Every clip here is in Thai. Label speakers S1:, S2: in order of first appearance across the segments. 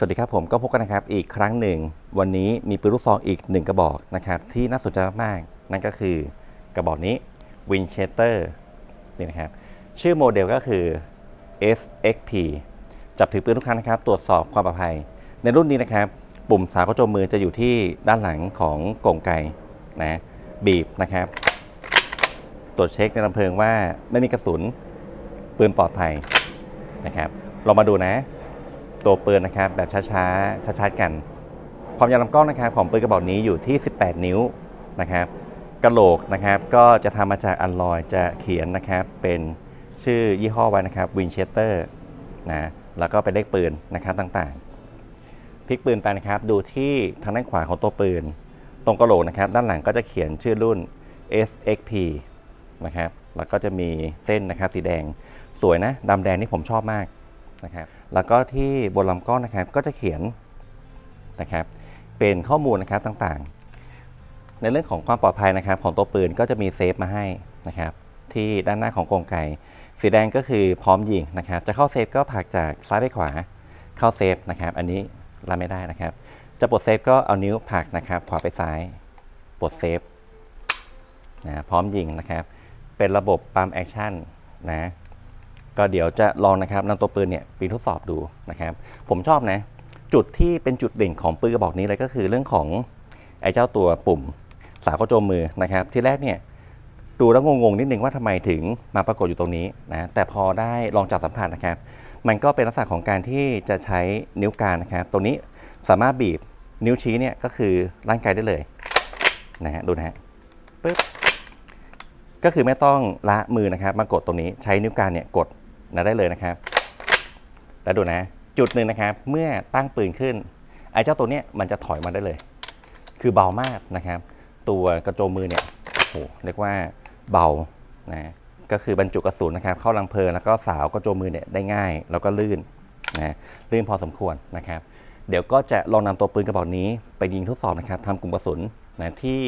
S1: สวัสดีครับผมก็พบกันนะครับอีกครั้งหนึ่ง วันนี้มีปืนลูกซองอีกหนึ่งกระบอกนะครับที่น่าสนใจมากๆนั่นก็คือกระบอกนี้ Winchester นี่นะครับชื่อโมเดลก็คือ SXP จับถือปืนทุกครั้งนะครับ ตรวจสอบความปลอดภัย ในรุ่นนี้นะครับ ปุ่มสาวกระโจมมือจะอยู่ที่ด้านหลังของกรงไกนะบีบนะครับ ตรวจเช็คในลำเพลิงว่าไม่มีกระสุนปืนปลอดภัยนะครับเรามาดูนะ ตัวปืนนะครับแบบช้าๆชัดๆกัน ความยาวลำกล้องนะครับของปืนกระบอกนี้อยู่ที่ 18 นิ้วนะครับกระโหลกนะครับก็จะทำมาจากอัลลอยจะเขียนนะครับเป็นชื่อยี่ห้อไว้นะครับวินเชสเตอร์นะแล้วก็เป็นเลขปืนนะครับต่างๆพลิกปืนไปนะครับดูที่ทางด้านขวาของตัวปืน ตรงกระโหลกนะครับด้านหลังก็จะเขียนชื่อรุ่น SXP นะครับแล้วก็จะมีเส้นนะครับสีแดงสวยนะดำแดงนี่ผมชอบมาก นะครับแล้วก็ที่บนลำกล้องนะครับก็จะเขียนนะครับเป็นข้อมูลนะครับต่างๆ ในเรื่องของความปลอดภัยนะครับของตัวปืนก็จะมีเซฟมาให้นะครับที่ด้านหน้าของกรงไกสีแดงก็คือพร้อมยิงนะครับจะเข้าเซฟก็ผลักจากซ้ายไปขวาเข้าเซฟนะครับอันนี้รับไม่ได้นะครับ จะปลดเซฟก็เอานิ้วผลักนะครับขวาไปซ้ายปลดเซฟนะพร้อมยิงนะครับ เป็นระบบปั๊มแอคชั่นนะ ก็เดี๋ยวจะลองนะครับนำตัวปืนเนี่ยไปทดสอบดูนะครับ ผมชอบนะ จุดที่เป็นจุดเด่นของปืนกระบอกนี้เลยก็คือเรื่องของไอ้เจ้าตัวปุ่มสาวกระโจมมือนะครับ ที่แรกเนี่ยดูแล้วงงๆนิดนึงว่าทำไมถึงมาปรากฏอยู่ตรงนี้นะแต่พอได้ลองจับสัมผัสนะครับ มันก็เป็นลักษณะของการที่จะใช้นิ้วกลางนะครับ ตรงนี้สามารถบีบนิ้วชี้เนี่ยก็คือร่างกายได้เลยนะฮะดูนะฮะปึ๊บก็คือไม่ต้องละมือนะครับ มากดตรงนี้ใช้นิ้วกลางเนี่ยกด นะได้เลยนะครับ แล้วดูนะ จุดหนึ่งนะครับ เมื่อตั้งปืนขึ้นไอ้เจ้าตัวเนี้ยมันจะถอยมาได้เลย คือเบามากนะครับ ตัวกระโจมมือเนี่ยโอ้โหเรียกว่าเบานะก็คือบรรจุกระสุนนะครับ เข้าลังเพลิงแล้วก็สาวกระโจมมือเนี่ยได้ง่าย แล้วก็ลื่นนะลื่นพอสมควรนะครับเดี๋ยวก็จะลองนำตัวปืนกระบอกนี้ไปยิงทดสอบนะครับทำกลุ่มกระสุนนะที่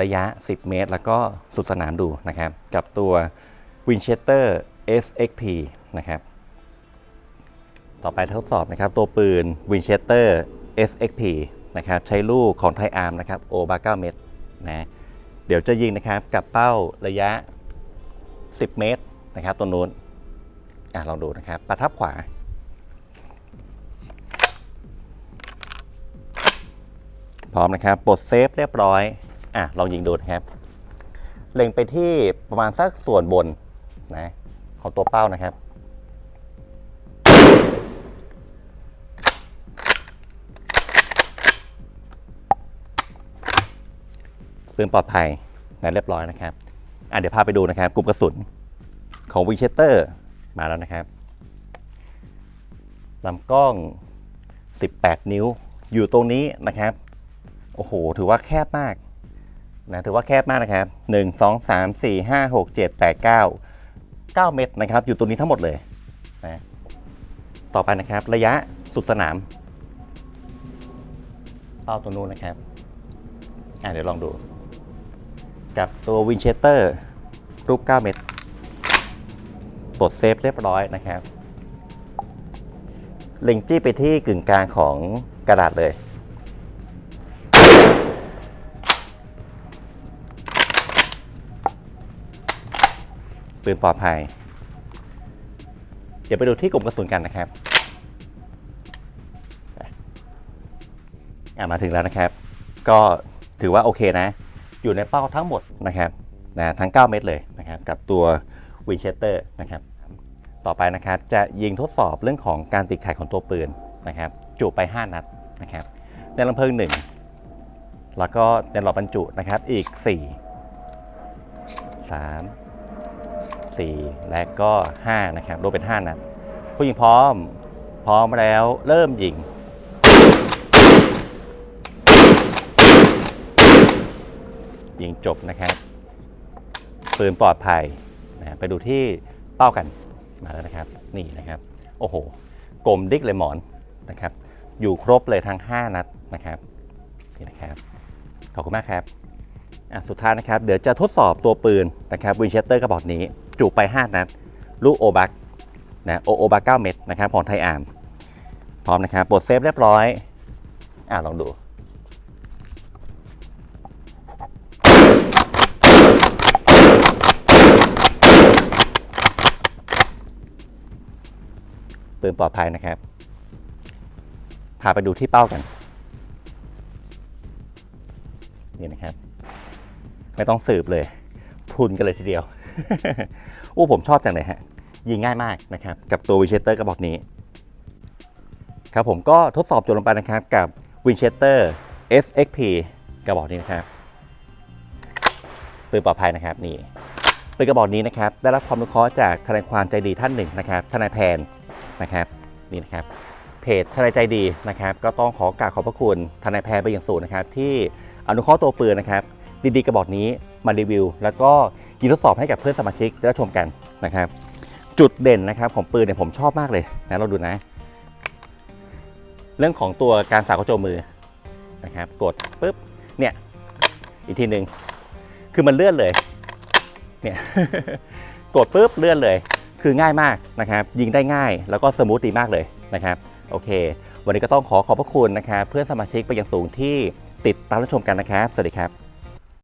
S1: ระยะ 10 เมตร แล้วก็สุดสนามดูนะครับ กับตัว Winchester SXP นะครับ ต่อไปทดสอบนะครับ ตัวปืน Winchester SXP นะครับ ใช้ลูกของไทยอาร์มนะครับโอบา9เมตรนะเดี๋ยวจะยิงนะครับกับเป้าระยะ 10 เมตรนะครับตัวนู้นอะลองดูนะครับ ประทับขวา พร้อมนะครับปลดเซฟเรียบร้อยอะลองยิงดูนะครับ เล็งไปที่ประมาณสักส่วนบนนะ ของตัวเป้านะครับ ปืนปลอดภัยนะเรียบร้อยนะครับอะเดี๋ยวพาไปดูนะครับ กลุ่มกระสุนของวิเชสเตอร์มาแล้วนะครับลำกล้อง 18 นิ้ว อยู่ตรงนี้นะครับ โอ้โห ถือว่าแคบมากนะ ถือว่าแคบมากนะครับ 1 2 3 4 5 6 7 8 9 9 เมตรนะครับ อยู่ตรงนี้ทั้งหมดเลยนะต่อไปนะครับ ระยะสุดสนามเป้าตัวนู้นนะครับอะเดี๋ยวลองดู กับตัววินเชสเตอร์รูป 9 เมตรปลดเซฟเรียบร้อยนะครับ เล็งจี้ไปที่กึ่งกลางของกระดาษเลย ปืนปลอดภัย เดี๋ยวไปดูที่กลุ่มกระสุนกันนะครับมาถึงแล้วนะครับ ก็ถือว่าโอเคนะ อยู่ในเป้าทั้งหมดนะครับนะทั้ง 9 เม็ดเลยนะครับ กับตัววินเชสเตอร์นะครับ ต่อไปนะครับจะยิงทดสอบเรื่องของการติดไข่ของตัวปืนนะครับ จุไป 5 นัดนะครับในลำเพลิง 1 แล้วก็ในหลอดบรรจุนะครับอีก 4 3 4 และก็ 5 นะครับรวมเป็น 5 นัดผู้ยิงพร้อม พร้อมแล้วเริ่มยิง ยิงจบนะครับปืนปลอดภัยนะไปดูที่เป้ากันมาแล้วนะครับ นี่นะครับ โอ้โหกลมดิกเลยหมอนนะครับ อยู่ครบเลยทั้ง 5 นัดนะครับนี่นะครับขอบคุณมากครับสุดท้ายนะครับ เดี๋ยวจะทดสอบตัวปืนนะครับวินเชสเตอร์กระบอกนี้ จุไป 5 นัด ลูกโอบักนะโอโอบัก9เม็ดนะครับของไทยอาร์มพร้อมนะครับปลดเซฟเรียบร้อย อ่าลองดูปืนปลอดภัยนะครับ พาไปดูที่เป้ากัน นี่นะครับ ไม่ต้องสืบเลยพรุนกันเลยทีเดียว โอ้ผมชอบจังเลยฮะ ยิงง่ายมากนะครับ กับตัววินเชสเตอร์กระบอกนี้ ครับผมก็ทดสอบจนลงไปนะครับกับ Winchester SXP กระบอกนี้นะครับปืนปลอดภัยนะครับนี่ปืนกระบอกนี้นะครับ ได้รับความอนุเคราะห์จากทนายความใจดีท่านหนึ่งนะครับทนายแพนนะครับนี่นะครับเพจทนายใจดีนะครับ ก็ต้องขอกราบขอบพระคุณทนายแพนไปอย่างสูงนะครับ ที่อนุเคราะห์ตัวปืนนะครับ ดีๆกระบอกนี้มารีวิว แล้วก็ ยิงทดสอบให้กับเพื่อนสมาชิกได้รับชมกันนะครับ จุดเด่นนะครับของปืนเนี่ยผมชอบมากเลยนะเราดูนะ เรื่องของตัวการสาวกระโจมมือนะครับ กดปุ๊บเนี่ยอีกทีหนึ่งคือมันเลื่อนเลยเนี่ยกดปุ๊บเลื่อนเลย คือง่ายมากนะครับ ยิงได้ง่ายแล้วก็สมูทดีมากเลยนะครับโอเค วันนี้ก็ต้องขอขอบพระคุณนะครับ เพื่อนสมาชิกไปอย่างสูงที่ติดตามรับชมกันนะครับ สวัสดีครับ